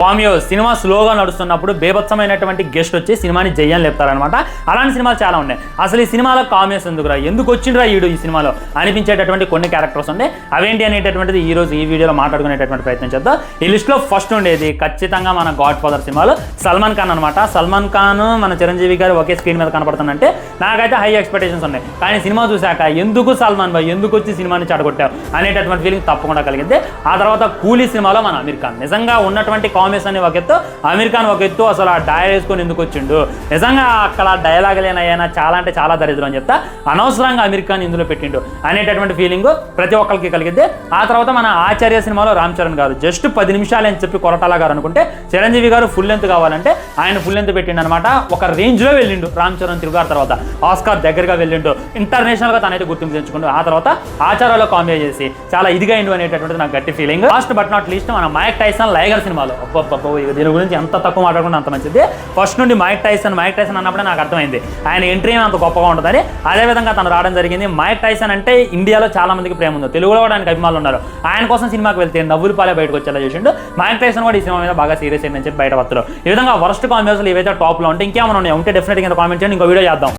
స్వామియో cinema స్లోగా నడుస్తున్నప్పుడు బేభత్సమైనటువంటి guest వచ్చి సినిమాని జయ్యం లేపుతారనమాట అలాంటి సినిమాలు చాలా ఉన్నాయి. అసలు ఈ సినిమాలో కామియోస్ ఎందుకురా? ఎందుకు వచ్చిండ్రా ఈడు ఈ సినిమాలో? అనిపించేటటువంటి కొన్ని క్యారెక్టర్స్ ఉన్నాయి అవేంటి అనేటటువంటిది ఈ రోజు ఈ వీడియోలో మాట్లాడుకునేటటువంటి ప్రయత్నం చేద్దాం. ఈ లిస్ట్లో ఫస్ట్ ఉండేది ఖచ్చితంగా మన గాడ్ ఫాదర్ సినిమాలో. సల్మాన్ ఖాన్ అనమాట సల్మాన్ ఖాన్ మన చిరంజీవి గారు ఒకే స్క్రీన్ మీద కనపడుతుందంటే నాకైతే హై ఎక్స్పెక్టేషన్స్ ఉన్నాయి. కానీ సినిమా చూశాక ఎందుకు సల్మాన్ భాయ్ ఎందుకు వచ్చి సినిమాని చెడగొట్టావు అనేటటువంటి ఫీలింగ్ తప్పకుండా కలిగింది. ఆ తర్వాత కూలీ సినిమాలో మన అమీర్ ఖాన్. నిజంగా ఉన్నటువంటి కామెస్ అని ఒక ఎత్తు అమీర్ ఖాన్ ఒక ఎత్తు అసలు ఆ డయల్ వేసుకొని ఎందుకు వచ్చిండు? నిజంగా అక్కడ డైలాగ్ లేనయ్యానా చాలా అంటే చాలా దరిద్రం అని చెప్తా. అనవసరంగా అమీర్ ఖాన్ ఇందులో పెట్టిండు. అనేటటువంటి ఫీలింగ్ ప్రతి ఒక్కరికి కలిగిద్ది. ఆ తర్వాత మన ఆచార్య సినిమాలో రామ్ చరణ్ గారు జస్ట్ పది నిమిషాలు అని చెప్పి కొరటాల గారు అనుకుంటే చిరంజీవి గారు ఫుల్ లెంత్ కావాలంటే ఆయన ఫుల్ లెంత్ పెట్టిండు అనమాట ఒక రేంజ్లో వెళ్ళిండు రామ్ చరణ్ తిరుగారు తర్వాత. ఆస్కార్ దగ్గరగా వెళ్ళిండు. ఇంటర్నేషనల్గా తనైతే గుర్తింపు తెచ్చుకుంటూ ఆ తర్వాత ఆచారాల్లో కాంబే చేసి చాలా ఇదిగా అయిండు అనేటటువంటిది నాకు గట్టి feeling last but not least మన మైక్ టైసన్ లైగర్ సినిమాలో. అబ్బబ్బబ్బో, ఇక దీని గురించి ఎంత తక్కువ మాట్లాడుకుంటే అంత మంచిది. ఫస్ట్ నుండి మైక్ టైసన్ మైక్ టైసన్ అన్నప్పుడే నాకు అర్థమైంది. ఆయన ఎంట్రీ అంత గొప్పగా ఉంటుందని. అదేవిధంగా తను రావడం జరిగింది. మైక్ టైసన్ అంటే ఇండియాలో చాలా మందికి ప్రేమ ఉంది. తెలుగులో కూడా ఆయనకు అభిమానులు ఉన్నారు. ఆయన కోసం సినిమాకి వెళ్తే నవ్వులు పాలే బయటకు వచ్చేలా చేసిండు. మైక్ టైసన్ కూడా ఈ సినిమా మీద బాగా సీరియస్ అయిందని చెప్పి బయట వస్తారు ఈ విధంగా వరస్ట్ కాంబినేషన్లు ఏవైతే టాప్లో ఉంటే ఇంకేమైనా ఉన్నాయి ఉంటే డెఫినెట్గా కామెంట్ చేయండి. ఇంకో వీడియో చేద్దాం.